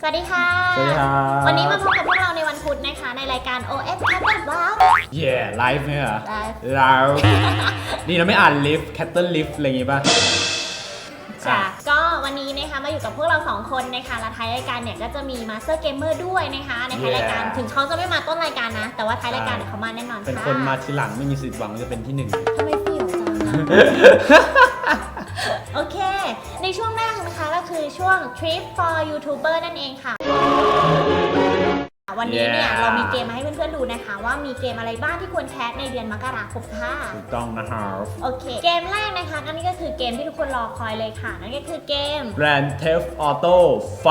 สวัสดีค่ะ สวัสดีครับ ไลฟ์เนี่ยเหรอ Live ไลฟ์นี่เราไม่อ่านลิฟต์แคตเตอร์ลิฟต์อะไรอย่างงี้ป่ะจ้ะอะ ก็วันนี้นะคะมาอยู่กับพวกเราสองคนนะคะและท้ายรายการเนี่ยก็จะมีมาสเตอร์เกมเมอร์ด้วยนะคะในท้ายรายการ Yeah ถึงเขาจะไม่มาต้นรายการนะ แต่ว่าท้ายรายการเดี๋ยวเขามาแน่นอนค่ะเป็นคนมาทีหลังไม่มีสิทธิ์หวังจะเป็นที่หนึ่ง ทำไมเสี่ยวจังอะ โอเค ในช่วงแรกนะคะก็คือช่วง Trip for YouTuber นั่นเองค่ะ วันนี้เนี่ย Yeah เรามีเกมมาให้เพื่อนๆดูนะคะ ว่ามีเกมอะไรบ้างที่ควรแคสในเดือนมกราคมค่ะ ถูกต้องนะฮะโอเค เกมแรกนะคะอันนี้ก็คือเกมที่ทุกคนรอคอยเลยค่ะ นั่นก็คือเกม Grand Theft Auto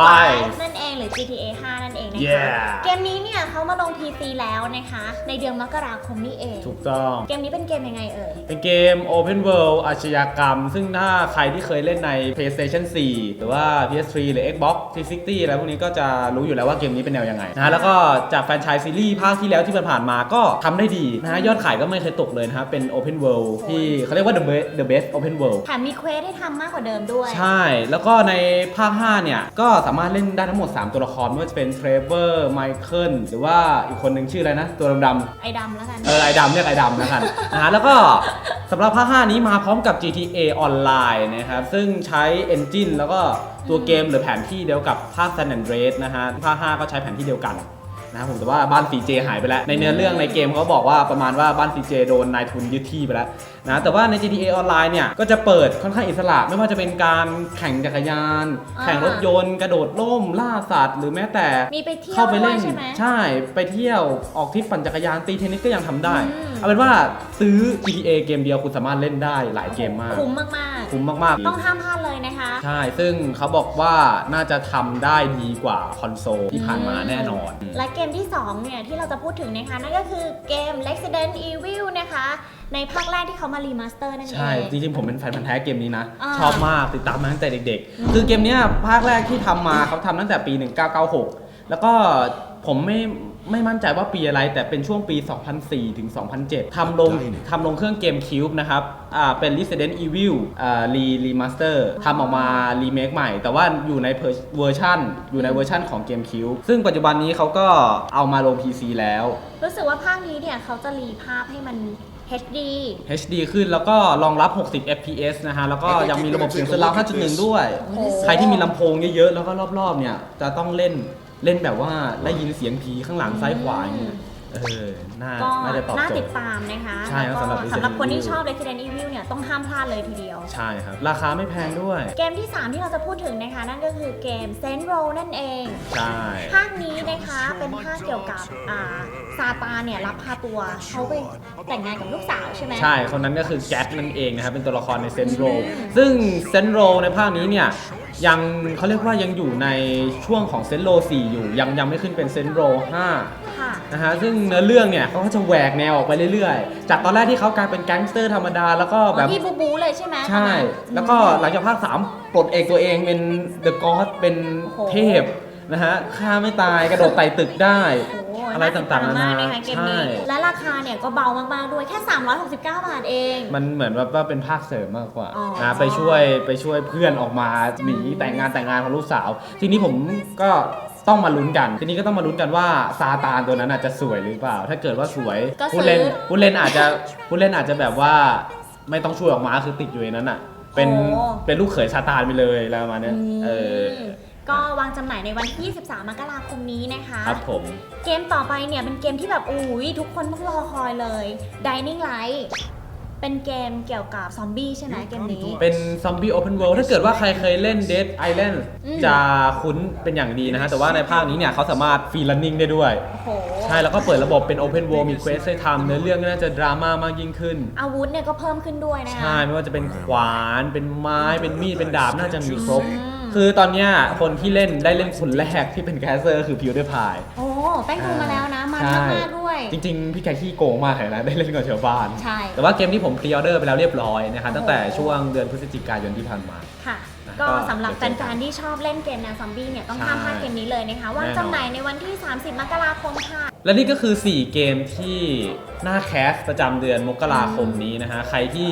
5 นั่นเองหรือ GTA 5 นั่นเองนะคะ Yeah เกมนี้เนี่ยเขามาลง PC แล้วนะคะ ในเดือนมกราคมนี้เอง5ถูกต้อง เกมนี้เป็นเกมยังไงเอ่ย เป็นเกม Open World อาชญากรรม ซึ่งถ้าใครที่เคยเล่นใน PlayStation 4 หรือว่า PS3 หรือ Xbox 360 อะไรพวกนี้ก็จะรู้อยู่แล้วว่าเกมนี้เป็นแนวยังไงนะฮะแล้วก็จากแฟรนไชส์ซีรีส์ภาคที่แล้วที่ผ่านๆมาก็ทำได้ดีนะฮะยอดขายก็ไม่เคยตกเลยนะฮะเป็น Open World ที่เขาเรียกว่า the best the best Open World แถมมีเควสให้ทำมากกว่าเดิมด้วย ใช่ แล้วก็ในภาค 5 เนี่ย ก็สามารถเล่นได้ทั้งหมด 3 ตัวละครไม่ว่าจะเป็นเทรเวอร์ไมเคิลหรือว่าอีกคนหนึ่งชื่ออะไรนะ ตัวดำไอ้ดำแล้วกัน ๆเออ ไอดำเรียกไอดำแล้วกัน นะฮะแล้วก็สำหรับภาค 5 นี้มาพร้อมกับ GTA Online นะครับ ซึ่งใช้ Engine แล้วก็ตัวเกมหรือแผนที่เดียวกับภาค San Andreas นะฮะภาค 5 ก็ใช้แผนที่เดียวกัน นะครับผมแต่ว่าบ้านสีเจหายไปแล้วในเนื้อเรื่องในเกมเขาบอกว่าประมาณว่าบ้านสีเจโดนนายทุนยึดที่ไปแล้ว นะแต่ว่าใน GTA Online เนี่ยก็จะเปิดค่อนข้างอิสระไม่ว่าจะเป็นการแข่งจักรยานอ่าแข่งรถยนต์กระโดดร่มล่าสัตว์ หรือแม้แต่มีไปเที่ยวเข้าไปเล่นด้วยใช่ไหมใช่ไปเที่ยวออกทริปปั่นจักรยานตีเทนนิสก็ยังทำได้อืมเอาเป็นว่าซื้อ GTA เกมเดียวคุณสามารถเล่นได้หลายเกมมากคุ้มมากคุ้มมากๆ ต้องห้ามพลาดเลยนะคะๆใช่ ซึ่งเขาบอกว่าน่าจะทำได้ดีกว่าคอนโซลที่ผ่านมาแน่นอน และเกมที่2เนี่ยที่เราจะพูดถึงนะคะนั่นก็คือเกม Resident Evil นะคะ ในภาคแรกที่เขามารีมาสเตอร์นั่นเอง ใช่ จริงๆ ผมเป็นแฟนพันธ์แท้เกมนี้นะ อ่าชอบมากติดตามมาตั้งแต่เด็กๆ คือเกมเนี้ยภาคแรกที่ทำมาเขาทำตั้งแต่ปี 1996 แล้วก็ผมไม่ไม่มั่นใจว่าปีอะไร แต่เป็นช่วงปี 2004 ถึง 2007ทำลงทำลงเครื่องเกมคิวบ์นะครับอ่าเป็น Resident Evil อ่ารีรีมาสเตอร์ทำออกมารีเมคใหม่ แต่ว่าอยู่ในเวอร์ชันอยู่ในเวอร์ชันของเกมคิวบ์ซึ่งปัจจุบันนี้เขาก็เอามาลง PC แล้ว รู้สึกว่าภาคนี้เนี่ยเขาจะรีภาพให้มัน HD HD ขึ้นแล้วก็รองรับ 60 FPS นะฮะ แล้วก็ยังมีระบบเสียง Surround 5.1 ด้วยโอ้โหใครที่มีลำโพงเยอะๆ แล้วก็รอบๆ เนี่ย จะต้องเล่นเล่นแบบว่าได้ยินเสียงผีข้างหลังซ้ายขวาอย่างเงี้ยเออน่าก็น่าจะตอบน่าโจติทดย์ ตามนะคะใช่ครับแล้วก็สำหรับ Resident สำหรับคนที่ Evil ชอบ Resident Evil เนี่ยต้องห้ามพลาดเลยทีเดียว ใช่ครับ ราคาไม่แพงด้วย เกมที่ 3 ที่เราจะพูดถึงนะคะ นั่นก็คือเกม Saints Row นั่นเอง ใช่ ภาคนี้นะคะเป็นภาคเกี่ยวกับอ่า ซาตานเนี่ยรับพาตัวเขาไปแต่งงานกับลูกสาวใช่ไหม ใช่ คนนั้นก็คือแก๊สนั่นเองนะครับ เป็นตัวละครในเซนโรอืมซึ่งเซนโรในภาคนี้เนี่ย ยังเขาเรียกว่ายังอยู่ในช่วงของเซนโร 4 อยู่ ยังยังไม่ขึ้นเป็นเซนโร 5 ค่ะ นะฮะ ซึ่งเนื้อเรื่องเนี่ยเขาก็จะแหวกแนวออกไปเรื่อยๆ จากตอนแรกที่เขากลายเป็นแก๊งสเตอร์ธรรมดา แล้วก็แบบ ที่บูบูเลยใช่ไหมใช่ตอนนั้นแล้วก็หลังจากภาค 3 ปลดเอกตัวเองเป็นเดอะกอ d เป็นโอ้โหเทพ นะฮะฆ่าไม่ตายกระโดดไต่ตึกได้โอ้โหอะไรต่างๆน่ติดตมมากนานานะคะเกมนี้ ใช่ และราคาเนี่ยก็เบามากๆด้วยแค่ 369 บาทเอง มันเหมือนแบบว่าเป็นภาคเสริมมากกว่าอ๋อนะไปช่วยไปช่วยเพื่อนออกมาหนีแต่งงานแต่งงานของลูกสาว ทีนี้ผมก็ต้องมาลุ้นกัน ทีนี้ก็ต้องมาลุ้นกันว่าซาตานตัวนั้นอาจจะสวยหรือเปล่า ถ้าเกิดว่าสวยก็ซื้อผู้เล่นผู้เล่นอาจจะผู้เล่นอาจจะแบบว่าไม่ต้องช่วยออกมาคือติดอยู่ในนั้นอะเป็นโอ้เป็นลูกเขยซาตานไปเลยอะไรประมาณเนี้ยเออม ก็วางจำหน่ายในวันที่23มกราคมนี้นะคะ ครับผม เกมต่อไปเนี่ยเป็นเกมที่แบบอุ้ยทุกคนต้องรอคอยเลย Dining Light เป็นเกมเกี่ยวกับซอมบี้ใช่ไหมเกมนี้ เป็นซอมบี้โอเพนเวิลด์ถ้าเกิดว่าใครเคยเล่น Dead Island อืม จะคุ้นเป็นอย่างดีนะฮะ แต่ว่าในภาคนี้เนี่ยเขาสามารถฟรีลันนิ่งได้ด้วย โอ้โห ใช่ แล้วก็เปิดระบบเป็น Open World มีเควสให้ทำเนื้อเรื่องก็น่าจะดราม่ามากยิ่งขึ้น อาวุธเนี่ยก็เพิ่มขึ้นด้วยนะคะ ใช่ ไม่ว่าจะเป็นขวาน เป็นไม้ เป็นมีด เป็นดาบ น่าจะมีครบ อืม คือตอนเนี้ยคนที่เล่นได้เล่นคนแรกที่เป็นแคสเซอร์คือพิวเดอร์พาย โอ้แป้งดูมาแล้วนะ มันใช่มากๆด้วย จริงๆ พี่แกขี้โกงมากเลยนะ ได้เล่นกับชาวบ้าน ใช่ แต่ว่าเกมนี้ผมพรีออเดอร์ไปแล้วเรียบร้อยนะครับโอ้โหตั้งแต่ช่วงเดือนพฤศจิกายนที่ผ่านมา ค่ะนะก็ก็สำหรับเดี๋ยวแฟนๆที่ชอบเล่นเกมแนวซอมบี้เนี่ยต้องใช่ห้ามพลาดเกมนี้เลยนะคะวางแน่นอนจำหน่ายในวันที่ 30 มกราคมค่ะ และนี่ก็คือ 4 เกมที่หน้าแคสประจำเดือนมกราคมนี้นะฮะใครที่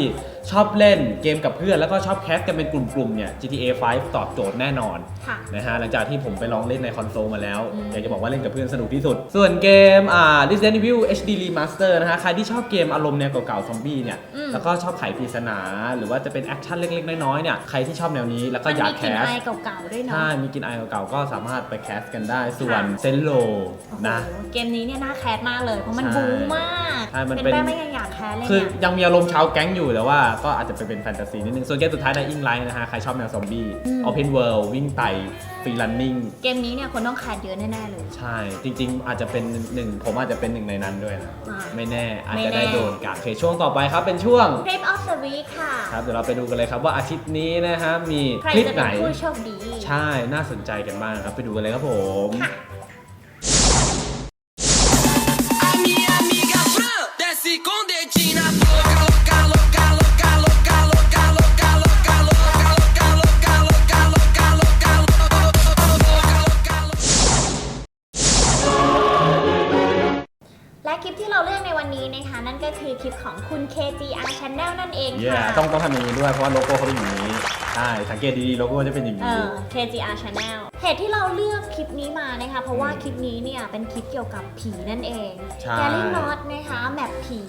ชอบเล่นเกมกับเพื่อน แล้วก็ชอบแคสกันเป็นกลุ่มๆเนี่ย GTA 5 ตอบโจทย์แน่นอนค่ะ นะฮะหลังจากที่ผมไปลองเล่นในคอนโซลมาแล้ว อืม อยากจะบอกว่าเล่นกับเพื่อนสนุกที่สุด ส่วนเกมอ่า Resident Evil HD Remaster นะฮะใครที่ชอบเกมอารมณ์แนวเก่าๆซอมบี้เนี่ยอืม แล้วก็ชอบไขปริศนา หรือว่าจะเป็นแอคชั่นเล็กๆน้อยๆเนี่ยใครที่ชอบแนวนี้แล้วก็มันอยามีกกแคลิ่นส อายเก่าๆด้วยเนาะถ้ามีกินไอเก่าๆก็สามารถไปแคสกันได้ส่วนค่ะ เซนโลโอ้โหนะ เกมนี้เนี่ยน่าแคสมากเลย เพราะมันใช่บู๊มาก ใช่มันเป็น เป็นแป้งไม่ยังอยากแคสเลยคือเนี่ยยังมีอารมณ์ชาวแก๊งอยู่แต่ว่าก็อาจจะไปเป็นแฟนตาซีนิดนึง ส่วนเกมสุดท้าย Dying Light นะฮะ ใครชอบแนวซอมบี้อืม Open World วิ่งไต่ฟรีลันนิ่ง เกมนี้เนี่ยคนต้องแคสเยอะแน่ ๆ เลย ใช่ จริง ๆ อาจจะเป็นหนึ่งผมอาจจะเป็นหนึ่งในนั้นด้วยนะ อ่าไม่แน่อาจไม่จะแน่ ได้โดนกัดโอเคช่วงต่อไปครับเป็นช่วง Clip of the Week ค่ะ ครับเดี๋ยวเราไปดูกันเลยครับว่าอาทิตย์นี้นะฮะมีใครคลิปจะไหเป็นน ผู้โชคดี ใช่น่าสนใจกันบ้างครับไปดูกันเลยครับผม ค่ะ Channel นั่นเองเย้ค่ะต้องต้องทำอย่างนี้ด้วยเพราะว่าโลโก้เขาเป็นอย่างนี้ ใช่สังเกตดีๆโลโก้จะเป็นอย่างเอนี้ อ KGR Channel เหตุที่เราเลือกคลิปนี้มานะคะ เพราะว่าคลิปนี้เนี่ยเป็นคลิปเกี่ยวกับผีนั่นเอง ใช่ แกลลี่นอตนะคะแมปผี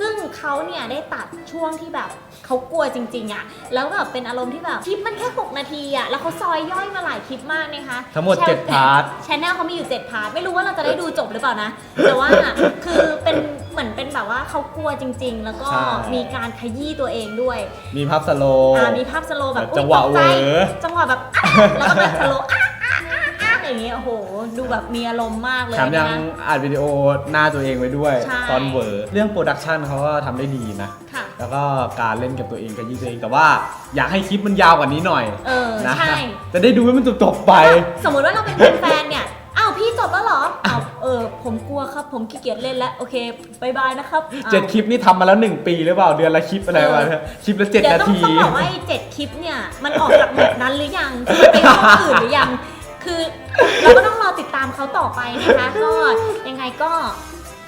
ซึ่งเขาเนี่ยได้ตัดช่วงที่แบบเขากลัวจริง ๆอะแล้วแบบเป็นอารมณ์ที่แบบคลิปมันแค่ 6 นาทีอะแล้วเขาซอยย่อยมาหลายคลิปมากนะคะทั้งหมด 7 พาร์ท ชแนลเขามีอยู่ 7 พาร์ท ไม่รู้ว่าเราจะได้ดูจบหรือเปล่านะ แต่ว่าคือเป็นเหมือนเป็นแบบว่าเขากลัวจริง ๆ แล้วก็ใช่ มีการขยี้ตัวเองด้วย มีพับสโลว์ อ่ามีภาพสโลว์แบบจังหวะอุ๊ยตกใจเหวอจังหวะแบบอะแล้วก็แบบสโลว์อะอะอะอะอย่างเงี้ยโอ้โห ดูแบบมีอารมณ์มากเลยแถมยังนะอัดวิดีโอหน้าตัวเองไว้ด้วย ใช่ ตอนเวอร์เรื่องโปรดักชันเขาก็ทำได้ดีนะ ค่ะ แล้วก็การเล่นกับตัวเองกับยี่ตัวเองแต่ว่าอยากให้คลิปมันยาวกว่านี้หน่อยเออนะใช่ จะได้ดูให้มันจบๆไป สมมติว่าเราเป็นแฟนๆเนี่ย อ้าวพี่จบแล้วเหรออ้าวเออ ผมกลัวครับ ผมขี้เกียจเล่นแล้ว โอเคบายบายนะครับอ้าว เจ็ดคลิปนี่ทำมาแล้ว1ปีหรือเปล่าเดือนละคลิปอะไรวะเนี่ยคลิปละเจ็ดเดี๋ยวนาต้องที ต้องบอกว่าไอ้เจ็ดคลิปเนี่ย มันออกจากแบบนั้นหรือยังมันไปช่องอื่นหรือยัง คือเราก็ต้องรอติดตามเขาต่อไปนะคะ ก็ยังไงก็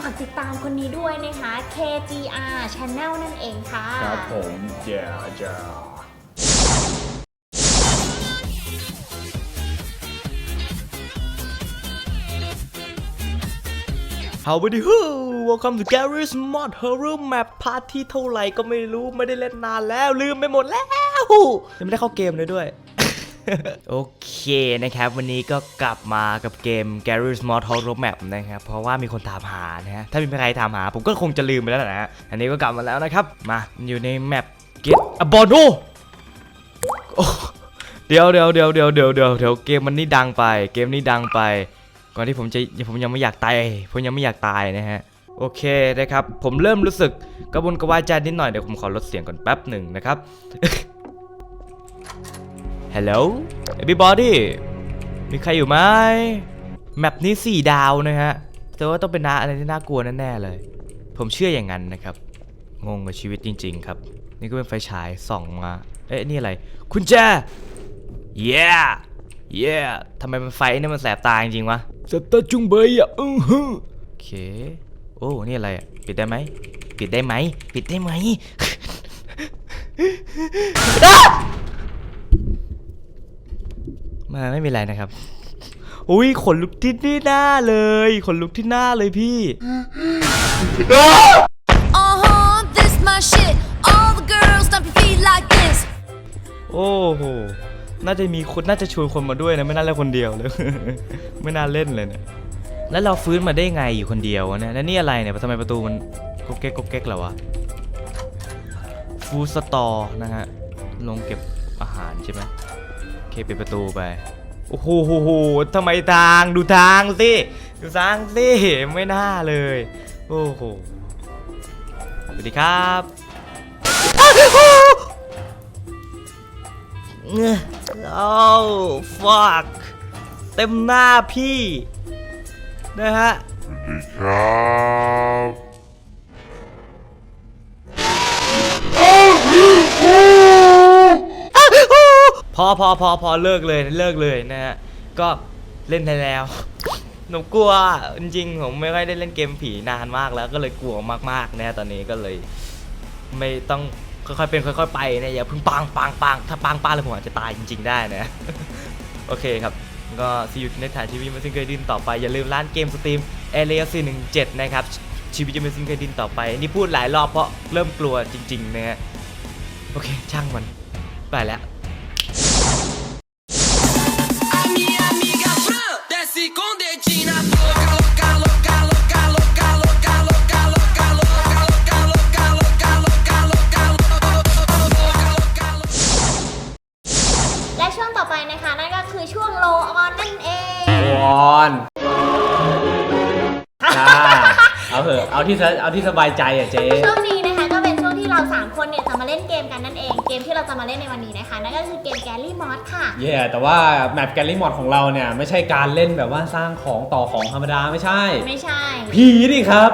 ฝากติดตามคนนี้ด้วยนะคะ KGR Channel นั่นเองค่ะ ครับผมเจ้าเจ้า เฮาวดี้ฮู welcome to Gary's Mod Horror Map พาร์ทที่เท่าไหร่ก็ไม่รู้ไม่ได้เล่นนานแล้วลืมไปหมดแล้วยังไม่ได้เข้าเกมเลยด้วย โอเคนะครับ วันนี้ก็กลับมากับเกม Gary's Mod Horror Map นะครับ เพราะว่ามีคนถามหานะฮะ ถ้ามีใครถามหา ผมก็คงจะลืมไปแล้วนะฮะ อันนี้ก็กลับมาแล้วนะครับ มาอยู่ในแมป Get a b o n o โอ้เดี๋ยวเดี๋ยวเดี๋ยวเดี๋ยวเดี๋ยวเดี๋ยวเดี๋ยวเกมมันนี่ดังไป เกมนี้ดังไป ก่อนที่ผมจะผมยังไม่อยากตายผมยังไม่อยากตายนะฮะโอเคนะครับ ผมเริ่มรู้สึกกระวนกระวายใจนิดหน่อยเดี๋ยวผมขอลดเสียงก่อนแป๊บหนึ่งนะครับ Hello everybody มีใครอยู่ไหมแมปนี้4ดาวนะฮะแต่ว่าต้องเป็นน้าอะไรที่น่ากลัวแน่ๆเลย ผมเชื่ออย่างนั้นนะครับ งงกับชีวิตจริง ๆ ครับ นี่ก็เป็นไฟฉายส่องมา เอ๊ะ นี่อะไร คุณแจ yeah yeah ทำไมมันไฟเนี่ยมันแสบตาจริงๆวะแสบตาจุงเบยอะอือฮึโอเค โอ้ นี่อะไรอะ ปิดได้ไหม ปิดได้ไหม ปิดได้ไหมอะมาไม่มีอะไรนะครับ อุ้ยขนลุกที่นี่หน้าเลยขนลุกที่หน้าเลยพี่ Uh huh, this my shit. All the girls stomp your feet like this. โอ้โห น่าจะมีคนน่าจะชวนคนมาด้วยนะไม่น่าเล่นคนเดียวเลย ไม่น่าเล่นเลยเนี่ยแล้วเราฟื้นมาได้ไงอยู่คนเดียววะเนี่ยแล้วนี่อะไรเนี่ยทำไมประตูมันก๊กเก๊กก๊กเก๊กเหรอวะฟูดสตอร์นะฮะลงเก็บอาหารใช่ไหมโอเคปิดประตูไปโอ้โหโหโหทำไมทางดูทางสิดูทางสิไม่น่าเลย โอ้โหสวัสดีครับ โอ้ fuck เต็มหน้าพี่ นะฮะพอพอพอพอเลิกเลยเลิกเลยนะฮะ ก็เล่นได้แล้วหนูกลัวจริงๆผมไม่ค่อยได้เล่นเกมผีนานมากแล้วก็เลยกลัวมากๆนะตอนนี้ก็เลย ไม่ต้อง ค่อยๆเป็นค่อยๆไปนะอย่าเพิ่งปังปังปังถ้าปังปังเลยผมอาจจะตายจริง ๆ ได้นะโอเคครับก็ซีอูในฐายชีวิตมันซึ่งเคยดินต่อไปอย่าลืมร้านเกมสตรีมเอเลียสี่หนึ่งเจ็ดนะครับชีวิตจะไม่สิ้นเคยดินต่อไปนี่พูดหลายรอบเพราะเริ่มกลัวจริงๆนะฮะโอเคช่างมันไปแล้ว อนจ้าเอาเถอะเอาที่สเอาที่สบายใจอะเจ๊ ช่วงนี้นะคะก็เป็นช่วง ที่เราสามคนเนี่ยจะมาเล่นเกมกันนั่นเอง เกมที่เราจะมาเล่นในวันนี้นะคะนั่นก็คือเกมแกลลี่มอสค่ะ เย่แต่ว่าแมปแกลลี่มอดของเราเนี่ย ไม่ใช่การเล่นแบบว่าสร้างของต่อของธรรมดาไม่ใช่ ไม่ใช่ ผีนี่ครับ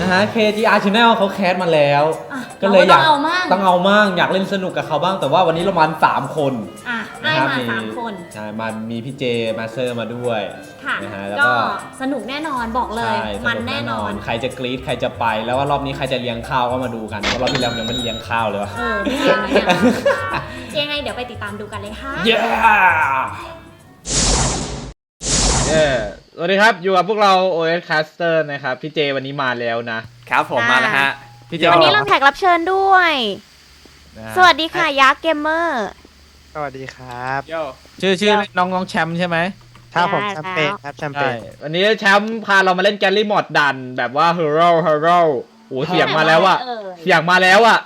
นะฮะ KGR Channel เขาแคสมาแล้ว อะก็เลยอยากเราก็ต้องเอามั่ง ต้องเอามั่งอยากเล่นสนุกกับเขาบ้างแต่ว่าวันนี้เรามาสามคนอะไอ้นะครับมาสามคนใช่มามีพี่เจมาเซอร์มาด้วยค่ะ นะฮะแล้วก็ก็สนุกแน่นอนบอกเลย ใช่สมันกแน่นอน ใครจะกรี๊ดใครจะไปแล้วว่ารอบนี้ใครจะเลี้ยงข้าวก็มาดูกันเพราะรอบที่แล้วยังไม่ได้เลี้ยงข้าวเลยวะเออไม่เห็นเลยอะยังไงเดี๋ยวไปติดตามดูกันเลยค่ะ เย้เย้สวัสดีครับ อยู่กับพวกเรา OS Caster นะครับ พี่เจวันนี้มาแล้วนะ ครับผมมาแล้วฮะ พี่เจวันนี้เราแขกรับเชิญด้วยนะฮะสวัสดีค่ะยักษ์เกมเมอร์ สวัสดีครับโยชื่อชื่อน้องน้องแชมป์ใช่ไหมถ้าผมได้แชมเปญแล้วครับแชมเปใช่ญวันนี้แชมป์พาเรามาเล่นแกลลี่มอดดัน แบบว่า Hero Hero โอ้เสียงมาแล้วอะเออเสียงมาแล้วอะ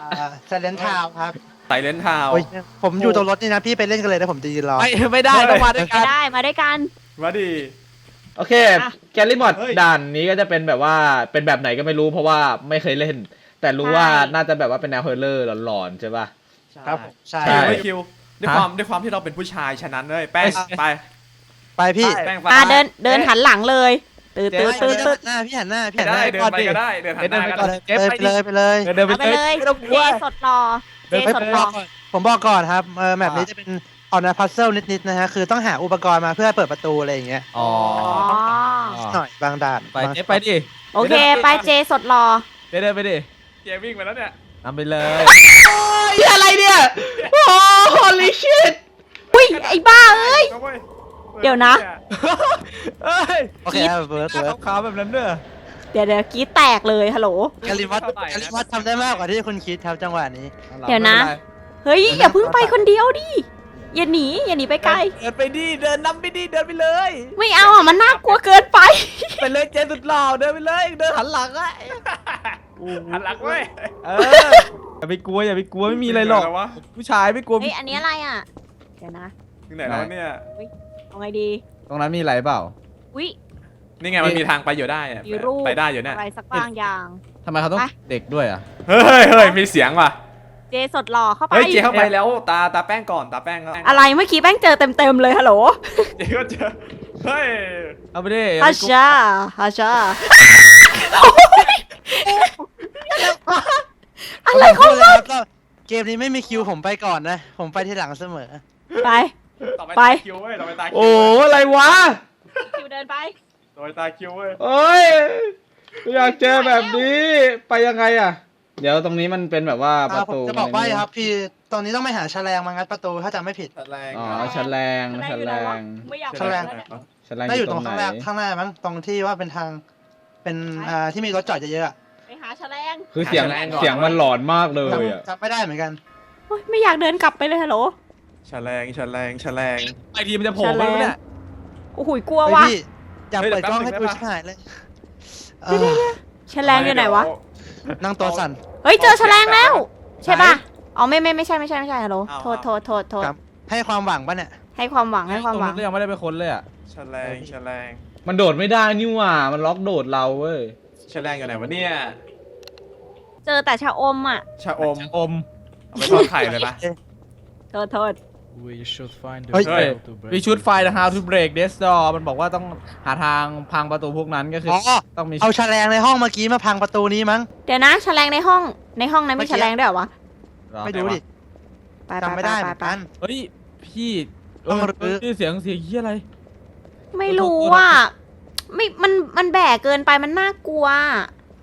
เซเลนทาวครับไตเลนทาว โอ้ยผมอยู่ตรงรถนี่นะพี่ไปเล่นกันเลยนะผมจะยืนรอ ไม่ไม่ได้ต้องมาด้วยไปกันได้มาด้วยกัน มาดิโอเคแกลลี่มอดเฮ้ย ด่านนี้ก็จะเป็นแบบว่าเป็นแบบไหนก็ไม่รู้เพราะว่าไม่เคยเล่น แต่รู้ว่าใช่ น่าจะแบบว่าเป็นแนวเฮอร์เลอร์หลอนๆใช่ป่ะ ครับผมใช่ใช่คิวไม่คิวด้วยฮะความด้วยความที่เราเป็นผู้ชายฉะนั้นเลยแป้งไปไปพี่ แป้งไป อะเดินเดินหันหลังเลย ตื่นตื่นไม่ตื่นไม่ตื่นหน้าพี่หันหน้าพี่หันหได้น้าเดินไปก็ได้เดินหันหน้าก็ไปได้เลยไปเลยไปเลยเดินไปเอาไปเลยไม่ต้องกเจลัวสดรอเจเฮ้ยสผดมรบออกก่อนผมบอกก่อนครับเออแมปนี้จะเป็นออนพัซเซิลนิดๆนะฮะคือต้องหาอุปกรณ์มาเพื่อเปิดประตูอะไรอย่างเงี้ยอ๋ออ๋อหน่อยบางด่านไปบางเจ๊ไปดิโอเคไปเจสดรอเจ๊เดินไปดิเจวิ่งไปแล้วเนี่ยนำไปเลยโอ้ยอะไรเนี่ยโอ้ holy shit อุ้ยไอ้บ้าเอ้ยอาว้ เดี๋ยวนะ เอ้ยโอเคครับเบิร์ดเบิร์ดขาวๆแบบนั้นเนอะเดี๋ยวเดี๋ยวกรีดแตกเลยฮัลโหลกาลิวัตกาลิวัตทำได้มากกว่าที่คุณคิดครับจังหวะนี้ เดี๋ยวนะ เฮ้ยอย่าเพิ่งไปคนเดียวดิอย่าหนีอย่าหนีไปไกล เดินไปดิเดินนำไปดิเดินไปเลย ไม่เอาอะมันน่ากลัวเกินไป ไปเลยเจ๊สุดหล่อเดินไปเลย เดินหันหลังอะหันหลังเว้ยเอออย่าไปกลัวอย่าไปกลัวไม่มีอะไรหรอกถึงไหนแล้ววะผู้ชายไม่กลัวเฮ้ยอันนี้อะไรอะ เดี๋ยวนะถึงไหนแล้ววะเนี่ย เอาไงดีตรงนั้นมีอะไรเปล่าวินี่ไงมันมีทางไปอยู่ได้อะมีรูป ไปได้อยู่เนี่ย อะไรสักบางอย่าง ทำไมเขาต้องไป เด็กด้วยอะ เฮ้ยเฮ้ยมีเสียงว่ะ เจสดหล่อเข้าไป เฮ้ยเจเข้าไปแล้วตาตาแป้งก่อนตาแป้งก็อะไรเมื่อกี้แป้งเจอเต็มๆเลยฮัลโหลเจก็เจอเฮ้ยเอาไปดิฮัชชาฮัชชาอะไรผมเขาพูดเลยครับว่าเกมนี้ไม่มีคิวผมไปก่อนนะ ผมไปที่หลังเสมอ ไป ต่อไปไปตาคิวเว้ยต่อไปตาคิวโอ้เว้ยอะไรวะคิวเดินไปต่อไปตาคิวเว้ยโอ้ยอยากเจอแบบนี้ไปยังไงอะ เดี๋ยวตรงนี้มันเป็นแบบว่าปอ่าระผมตูจะบอกว่าครับพี่ตอนนี้ต้องไปหาแฉลงมางัดประตูถ้าจำไม่ผิด แรงอ๋อชั้นแรงแฉชั้นลงอยู่แรไหนวะงไม่อยากแฉลงไปแล้วเนี่ย ชั้นแรงน่าอยู่ตรงไหนข้างหน้าข้างหน้ามั้งตรงที่ว่าเป็นทางเป็นอ่าที่มีรถจอดเยอะๆอะไปหาแฉลงคือเสียงเสียงมันหลอนมากเลยอะจำไม่ได้เหมือนกัน โอ๊ยไม่อยากเดินกลับไปเลยฮัลโหล แฉลงแฉลงแฉลง ไอทีมันจะโผล่มาเนี่ย โอ้โหกลัวเฮ้ยว่ะพี่อยากเฮ้ยเปิดกล้องให้เดี๋ยวดูแป๊บนึงชิบหายเลยเออแฉลงอยู่ไหนวะ นั่งตัวสั่น เฮ้ยเจอแฉลงแล้ว ใช่ป่ะ อ๋อไม่ไม่ไม่ใช่ไม่ใช่ไม่ใช่ฮัลโหลเอาโทษโทษโทษโทษครับให้ความหวังปะเนี่ย ให้ความหวังให้ความหวังตรงนั้นก็ยังไม่ได้ไปค้นเลยอะแฉลงแฉลง มันโดดไม่ได้นี่หว่า มันล็อกโดดเราเว้ยแฉลงอยู่ไหนวะเนี่ย เจอแต่ชะอมอะชะอมอมเอาไปทอดไข่เลยปะโทษโทษ We should find a เฮ้ย way to break มีชุด the ไฟ doors. how to break this door มันบอกว่าต้องหาทางพังประตูพวกนั้นก็คืออ๋อต้องมีเอาแฉลงในห้องเมื่อกี้มาพังประตูนี้มั้ง เดี๋ยวนะแฉลงในห้องในห้องนั้นเมื่มีอกี้แฉลงด้วยเหรอวะเหรอไม่รู้ดิไปๆๆๆๆจำไม่ได้เหมือนกัน เฮ้ย พี่ต้องเออรื้อเออเสียงเสียงเฮียอะไร ไม่รู้อะไม่มันมันแบกเกินไปมันน่ากลัว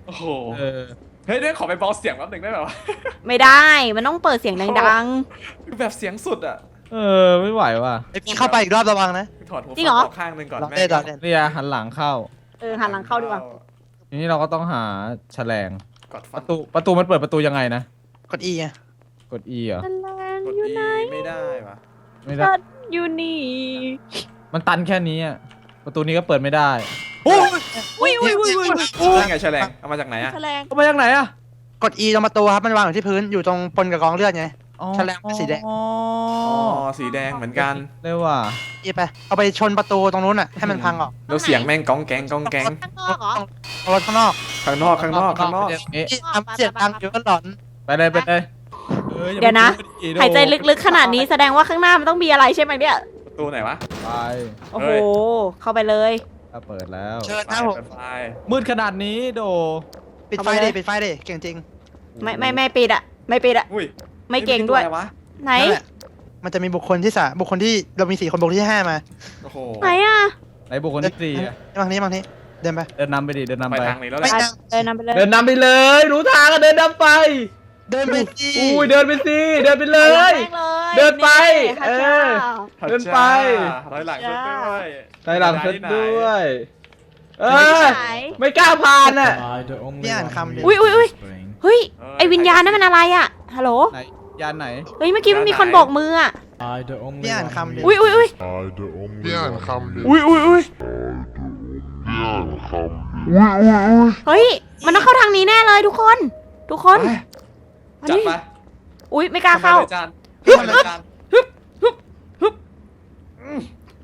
โอ้โห เออเฮ้ยเดี๋ยวขอไปเบาเสียงแป๊บหนึ่งได้ไหมวะ ไม่ได้มันต้องเปิดเสียงดังคือแบบเสียงสุดอะ เออไม่ไหวว่ะไอพี่เข้าไปอีกรอบระวังนะ ถอดหูจริงเหรอฟัออกข้างหนึ่งก่อนรอแม่เล่นรอเล่นเนี่ยหันหลังเข้าๆเออหันหลังเข้าดีกว่าทีนี้เราก็ต้องหาแฉลงกดปฟันระตูประตูมันเปิดประตูยังไงนะกด E ไงกด E เหรอแฉลงกดอยู่ E ไหนไม่ได้วะไม่ได้ฉันอยู่นี่มันตันแค่นี้อะประตูนี้ก็เปิดไม่ได้อุ้ยอุ้ยอุ้ยอุ้ยนั่นไงแฉลงเอามาจากไหนอะแฉลงเอามาจากไหนอะกด E ตรงประตูครับมันวางอยู่ที่พื้นอยู่ตรงปนกับกองเลือดไง อ๋อแฉลงเป็นสีแดง อ๋ออ๋อสีแดงเหมือนกันได้ว่ะ E ไป เอาไปชนประตูตรงนู้นอะ ให้มันพังออกแล้วเสียงแม่งก้องแกงก้องแกงข้างนอกเหรอเอารถข้างนอกข้างนอกข้างนอกข้างนอกเอ๊ะที่ทำเสียงดังอยู่ก็หลอนไปเลยไปเลยอออาเดี๋ยวนะ ไปพูดิหายใจลึกๆขนาดนี้แสดงว่าข้างหน้ามันต้องมีอะไรใช่ไหมเนี่ย ประตูไหนวะ ไปโอ้โห เฮ้ยเข้าไปเลย ถ้าเปิดแล้ว เชิญนะผมเปิดไฟมืดขนาดนี้โด ปิดไฟดิ ปิดไฟดิ เก่งจริง ไม่ไม่ไม่ปิดอะไม่ปิดอะอุ้ย ไม่เก่งด้วย นี่มันตัวอะไรวะไหน นั่นแหละมันจะมีบุคคลที่สามบุคคลที่เรามีสี่คนบุคคลที่ห้ามาโอ้โหไหนอะไหนบุคคลที่สี่อะบางนี้บางนี้เดินไป เดินนำไปดิเดินนำไปไป ทางนี้แล้วแหไม่ละนะเดินนำไปเลยเดินนำไปเลย รู้ทางก็เดินนำไป เดินไปสิอุ้ยเดินไปสิเดินไปเลย เดินไปเออ เดินไป ถอยหลังสุดด้วยใส่หลังเสร็จด้วย เอเดินอไปไหนไม่กล้าผ่านอะ Am I the only Yeah, one come who then. Ui, ui, ui. uses brain? เฮ้ย ไอวิญญาณนั่นมันอะไรอะ ฮัลโหล ไหนยานไหน เฮ้ย เมื่อกี้มันมีคนโบกมืออะ I the only พี่อ่าน one คำดิ who อุ้ยอุ้ยอุ้ยพี่อ่านคำดิอุ้ยอุ้ยอุ้ยเฮ้ย มันต้องเข้าทางนี้แน่เลยทุกคน ทุกคนมาจัดนี่ไปอุ้ยไม่กล้าเข้า ทำไมเลยจานทำไมเลยจาน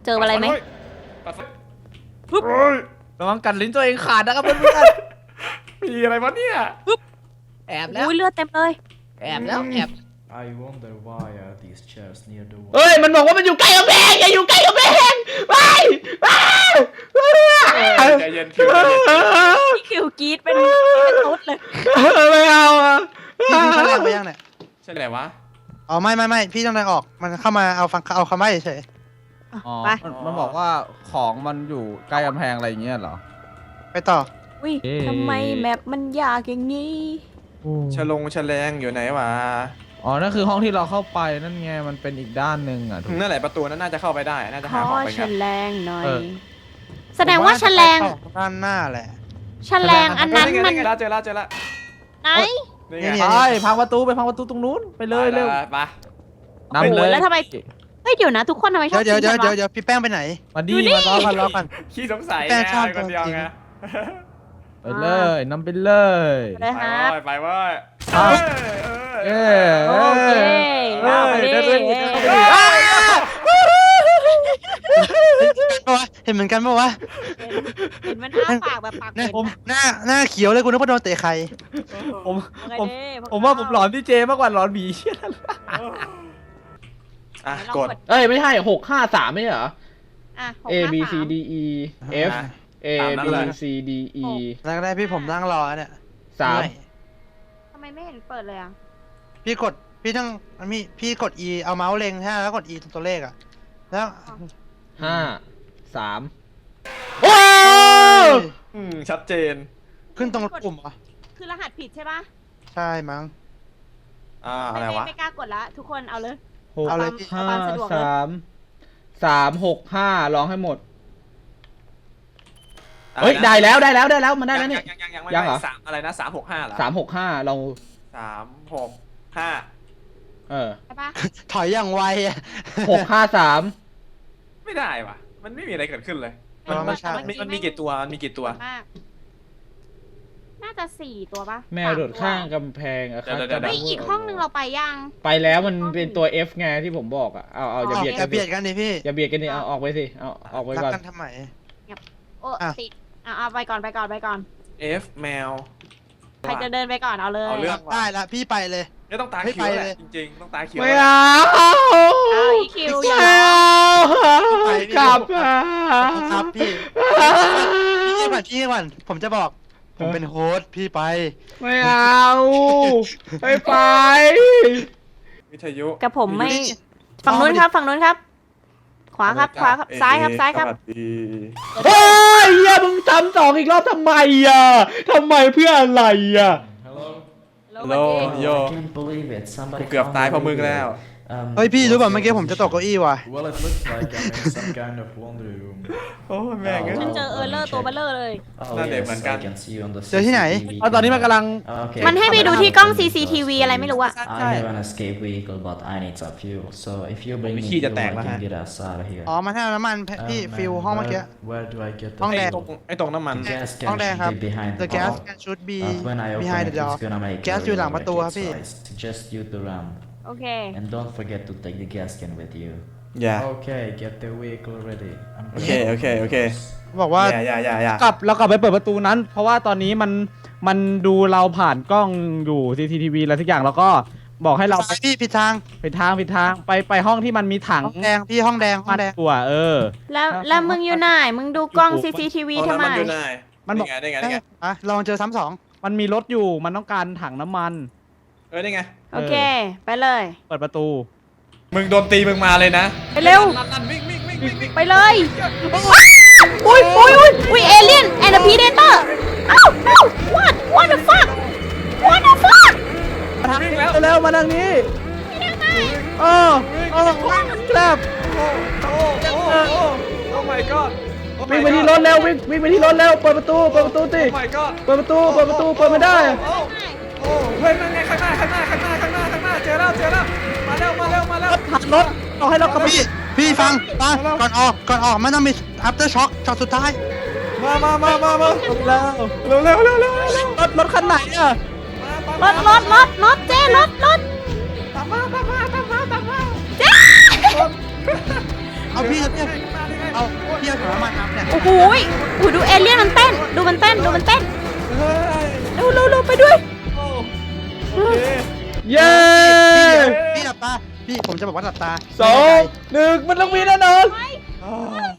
เจออะไรไหมปัดไฟระวังกัดลิ้นตัวเองขาดนะครับเพื่อนมีอะไรวะเนี่ย ๆแอบแล้วอุ้ยเลือดเต็มเลย แอบแล้วแอบ I wonder why are these chairs near the wall? เฮ้ยมันบอกว่ามันอยู่ใกล้กำแพงอย่าอยู่ใกล้กำแพงไปไปใจเย็นคิวใจเย็นพี่คิวกรีดเป็นเป็นตุ๊ดเลยไม่เอาอะพี่ขึ้นชั้นแรกไปยังเนี่ยใช่ไหนวะ อ๋อไม่ไม่ไม่พี่ต้องเดินออกมันเข้ามาเอาฟังเอาคำใบ้เฉยอ๋อไปมันมันบอกว่าของมันอยู่ใกล้กำแพงอะไรอย่างเงี้ยเหรอไปต่อ อุ้ยเอ๊ะทำไมแมปมันยากอย่างนี้ ฉลงแฉลงอยู่ไหนวะอ๋อ นั่นคือห้องที่เราเข้าไปนั่นไง มันเป็นอีกด้านหนึ่งอะถูก นั่นแหละประตูนั้นน่าจะเข้าไปได้ น่าจะขหาอของไปแฉงัดลงหน่อย เออ แสดงว่าแฉลงผมว่าน่าจะไปต่อด้านหน้าแหละแฉลงอันนั้นเฮ้ยมันไงแล้วเจอแล้วเจอแล้วไหนนี่นี่ไงไงไปพังประตูไปพังประตูตรงนู้นไปเลยเร็วไปนำเลยแล้วทำไมเฮ้ยเดี๋ยวนะ ทุกคนทำไมชอบเดี๋ยวเดี๋ยวทิ้งเดี๋ยวกันเดี๋ยววะเดี๋ยวพี่แป้งไปไหนมาดีดูดิมาล้อกันล้อกันขี้สงสัยแป้ไงงชอบคนเดียวจริงไง ไปเลยนำไปเลยเลยไปฮะเว้ยไปเว้ยอะเอเอ้อโอเคเอ้เอาไปยดิเดินไปดิเอ้ยเห็นเหมือนกันปะวะ เห็นมันอ้าปากแบบปากเนี่ยผมหน้าหน้าเขียวเลยกูนึกว่าโดนเตะใคร ผมผมผมว่าผมหลอนที่เจมากกว่าหลอนผีเชี่ยนั่นอะลองกด เอ้ยไม่ใช่หกห้าสามไม่ใช่เหรอ อะหก A ห้า B สาม C D E F อะ A ตามนั้น B เลย C D E แล้วก็ได้พี่ผมนั่งรอเนี่ยสามเหนื่อยทำไมไม่เห็นเปิดเลยอะ พี่กดพี่ต้องมันมีพี่กด E เอาเมาส์เล็งใช่ไหมแล้วกด E ตรงตัวเลขอะ แล้วห้าสามโอ้อืม ชัดเจน ขึ้นตรงปุ่มเหรอคือรหัสผิดใช่ปะใช่มั้ง อ่า อะไรวะไม่ไม่กล้ากดละ ทุกคนเอาเลย หกเอาเลย ห้าเอาตามสะดวกเลยสามสามหกห้าลองให้หมด เฮ้ยได้แล้วได้แล้วได้แล้วมันได้แล้วนี่ ยังยังยังไม่ยังเหรอ ไม่สามอะไรนะสามหกห้าเหรอสามหกห้าลองสามหกห้าเออใช่ปะถอยอย่างไวอะหกห้าสามไม่ได้วะมันไม่มีอะไรเกิดขึ้นเลยอ๋อไม่ใช่มันมีมันมีกี่ตัวมันมีกี่ตัว มาก น่าจะสี่ตัวปะแมวโดดสมตัวข้างกำแพงอะครับเดี๋ยวเดี๋ยวเฮ้ยอีกห้องนึงเราไปยัง ไปแล้วมันเป็นตัว F ไงที่ผมบอกอะเอาเอาอย่าเอาเบียดอกัย่านเบียดกันดิพี่อย่าเบียดกันดิเอาออกไปสิเอาออกไปรักก่อนกันทำไม โอ้อะ ติดอะเอาไปก่อนไปก่อนไปก่อน F แมวใครจะเดินไปก่อนเอาเลย เอาเรื่องได้ละพี่ไปเลย ไม่ต้องตาไม่คิวไปแหเลละยจริงๆ ต้องตาคิวไม่แหละ เอาเอาอีคิวอย่าไม่เอากลับมาครับพี่พี่ก่อนพี่ก่อนผมจะบอก ผมเป็นโฮสต์พี่ไป ไม่เอาไม่ไป วิทยุ กับผมไม่นี่ฝั่งนู้นครับฝั่งนู้นครับข วาครับขวาครับซ้ายครับซ้ายครับ สวัสดีเฮ้ยเฮียมึงทำสองอีกรอบทำไมอะทำไมเพื่ออะไรอะ Hello. ฮัลโหลโย can't believe it. Somebody กูเกือบตายเพราะมึงแล้ว เฮ้ยพี่รู้ป่ะเมื่อกี้ผมจะตกเก้าอี้ว่ะ Well, it looks like I'm in some kind of laundry room. โอ้ยแม่งเอ้ย ฉันเจอเออร์เลอร์ตัวเบลเลอร์เลย Oh, Not yes, even I gun. can see you on the เจอที่ไหน CCTV เอาตอนนี้มันกำลัง Okay. มันให้ไปดูที่กล้อง CCTV อะไรไม่รู้อะ I have an escape vehicle, but I need some fuel. So if you bring me ขี้จะ fuel, แตก I แล้ว can ฮะ get us out of here. อ๋อมันให้เอาน้ำมันพี่ Um, ฟิล man, ห้องเมื่อกี้ where- Where do I get the ห้องแดง ไอ้ตรงไอ้ตรงน้ำมัน The gas ห้อง can แดง should ครับ be behind the the gas door. can should be But when I open behind it, the door it's gonna make แก๊สอยู่หลังประตูครับ electric พี่ size. Just you to run. โอเค And don't forget to take the gas can with you. อย่า Okay, get the vehicle ready. I'm โอเคโอเคโอเคบอกว่าอย่าอย่าอย่าอย่ากลับเรากลับไปเปิดประตูนั้น เพราะว่าตอนนี้มันมันดูเราผ่านกล้องอยู่ CCTV อะไรทุกอย่างแล้วก็บอกให้เราซ้ายพี่ผิดทางไปทางผิดทางไปไปห้องที่มันมีถังห้องแดงพี่ห้องแดงห้องแดงตัวเออ แล้วแล้วมึงอยู่ไหน มึงดูกล้อง CCTV เอาทำไมน้ำมันอยู่ไหนมันบอกนี่ไงนี่ไงนี่ไงอะลองเจอซ้ำสองมันมีรถอยู่มันต้องการถังน้ำมัน เออนี่ไงโอเค ไปเลย เปิดประตู มึงโดนตีมึงมาเลยนะไปเร็ว ลั่นลั่นวิ่งวิ่งวิ่งวิ่งวิ่งไปเลยอุ้ยอุ้ยอุ้ยอุ้ยเอเลี่ยนแอนด์พีเดเตอร์อ้าวอ้าว what what the fuck what the fuck มาทางนี้เร็วมาทางนี้เออเออครับโอ้โอ้โอ้โอ้ my god วิ่งไปที่รถเร็ววิ่งวิ่งไปที่รถเร็วเปิดประตูเปิดประตูสิโอ้ my god เปิดประตูเปิดประตูเปิดไม่ได้โอ้ โอ้เฮ้ยนั่นไงข้างหน้าข้างหน้าข้างหน้าข้างหน้าข้างหน้าเจอแล้วเจอแล้วมาเร็วมาเร็วมาเร็วผ่านรถเอาให้เรากลับไปพี่พี่ฟังฟังก่อนออกก่อนออกมันต้องมี after shock ช็อตสุดท้ายมามามามามาเร็วเร็วเร็วเร็วเร็วเร็วรถรถคันไหนอะรถรถรถรถเจ้รถรถตามมาตามมาตามมาตามมาเจ้เอาพี่เอาเอาพี่เอาถังน้ำมันครับเนี่ยโอ้โหยโอ้โหดูเอเลี่ยนมันเต้น ดูมันเต้นดูมันเต้นเฮ้ยเร็วเร็วเร็วไปด้วยโอ้โอ เย้พี่หลับตา พี่ผมจะบอกว่าหลับตาสองหนึ่งมันต้องมีแน่นอนอ่า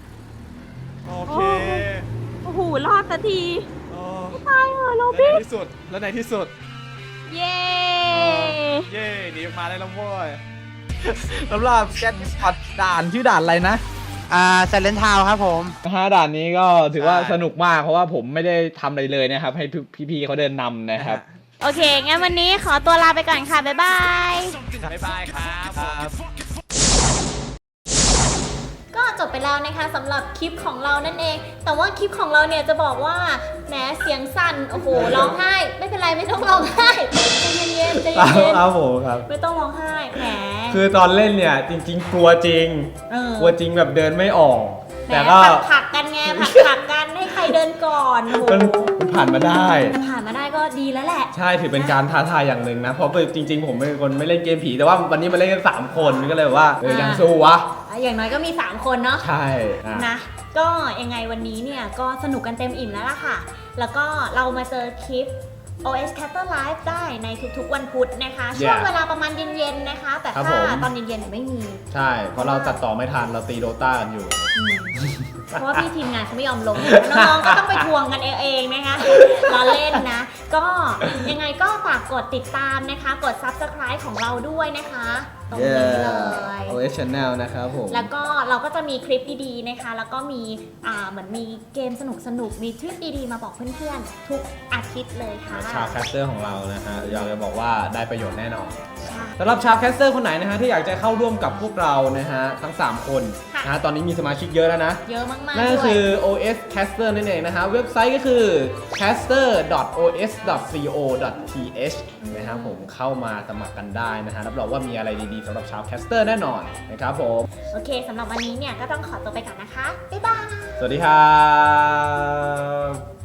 โอเคโอ้โหรอดสักทีโอ้ตายเหรอโรและบินที่สุด และในที่สุด เย้เย้หนีออกมาได้แล้วเว้ยสำหรับแกนพอดด่านชื่อด่านอะไรนะอ่าไซเลนทาวครับผมฮะด่านนี้ก็ถือว่าสนุกมากเพราะว่าผมไม่ได้ทำอะไรเลยนะครับ ให้พี่ๆเขาเดินนำนะครับ โอเค งั้นวันนี้ขอตัวลาไปก่อนค่ะ บ๊ายบาย บ๊ายบายครับ ก็จบไปแล้วนะคะสำหรับคลิปของเรานั่นเอง แต่ว่าคลิปของเราเนี่ยจะบอกว่าแหมเสียงสั่น โอ้โห ร้องไห้ ไม่เป็นไรไม่ต้องร้องไห้ใจเย็นๆใจเย็นครับผมครับ ๆไม่ต้องร้องไห้ แหม คือตอนเล่นเนี่ยจริง ๆ กลัวจริง เออ กลัวจริงแบบเดินไม่ออก แหมแต่ก็ผักผักกันไงผักผักกันให้ใครเดินก่อนโอ้โห มันมัน ผ่านมาได้ แต่ผ่านมาได้ก็ดีแล้วแหละ ใช่ถือเป็นการท้าทายอย่างหนึ่งนะ เพราะจริง ๆ ผมเป็นคนไม่เล่นเกมผี แต่ว่าวันนี้มาเล่นกันสามคนก็เลยว่าเออยังสู้วะอะอย่างน้อยก็มี 3 คนเนาะ ใช่อะ นะ ก็ยังไงวันนี้เนี่ยก็สนุกกันเต็มอิ่มแล้วล่ะค่ะ แล้วก็เรามาเจอคลิป OS c a t t e r Live ได้ในทุกๆ วันพุธนะคะ ช่วง Yeah เวลาประมาณเย็นๆนะคะ แต่ครับถ้าผม ตอนเย็นๆเนี่ยไม่มีใช่เพราะเราตัดต่อไม่ทันเราตีโดต้ากันอยู่เพราะว่าพี่ทีมงานเขาไม่ยอมลงน้องๆก็ต้องไปทวงกันเองนะคะล้อเล่นนะ ก็ยังไงก็ฝากกดติดตามนะคะ กด Subscribe ของเราด้วยนะคะ ตรงนี้เลย OS Channel นะครับผม แล้วก็เราก็จะมีคลิปดีๆนะคะ แล้วก็มีอ่าเหมือนมีเกมสนุกๆมีทริปดีๆมาบอกเพื่อนๆ ทุกอาทิตย์เลยค่ะ ชาวแคสเตอร์ของเรานะฮะอยากจะบอกว่าได้ประโยชน์แน่นอนใช่ สำหรับชาวแคสเตอร์คนไหนนะฮะที่อยากจะเข้าร่วมกับพวกเรานะฮะทั้ง 3 คนค่ะนะฮะตอนนี้มีสมาชิกเยอะแล้วนะ เยอะมากๆนั่นก็ด้วคืยอ OS Caster นั่นเองนะฮะเว็บไซต์ก็คือ caster.os.co.th นะครับผมเข้ามาสมัครกันได้นะฮะรับรองว่ามีอะไรดีๆสำหรับชาวแคสเตอร์แน่นอนนะครับผม โอเคสำหรับวันนี้เนี่ยก็ต้องขอตัวไปก่อนนะคะ บ๊ายบาย สวัสดีครับ